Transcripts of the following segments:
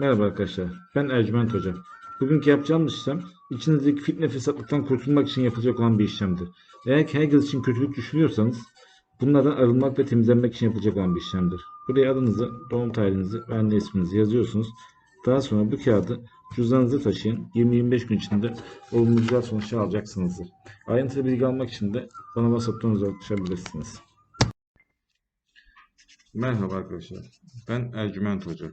Merhaba arkadaşlar, ben Ercüment Hoca. Bugünkü yapacağımız işlem, içinizdeki fitne fesatlıktan kurtulmak için yapılacak olan bir işlemdir. Eğer ki herkes için kötülük düşünüyorsanız, bunlardan arınmak ve temizlenmek için yapılacak olan bir işlemdir. Buraya adınızı, doğum tarihinizi ve anne isminizi yazıyorsunuz. Daha sonra bu kağıdı cüzdanınıza taşıyın. 20-25 gün içinde olumlu güzel sonuçlar alacaksınızdır. Ayrıntılı bilgi almak için de bana WhatsApp'tan ulaşabilirsiniz. Merhaba arkadaşlar, ben Ercüment Hoca.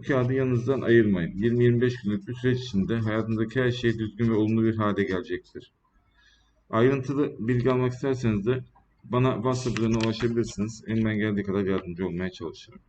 bu kağıdı yanınızdan ayırmayın. 20-25 günlük bir süreç içinde hayatınızdaki her şey düzgün ve olumlu bir hale gelecektir. Ayrıntılı bilgi almak isterseniz de bana WhatsApp üzerinden ulaşabilirsiniz. Elimden geldiği kadar yardımcı olmaya çalışırım.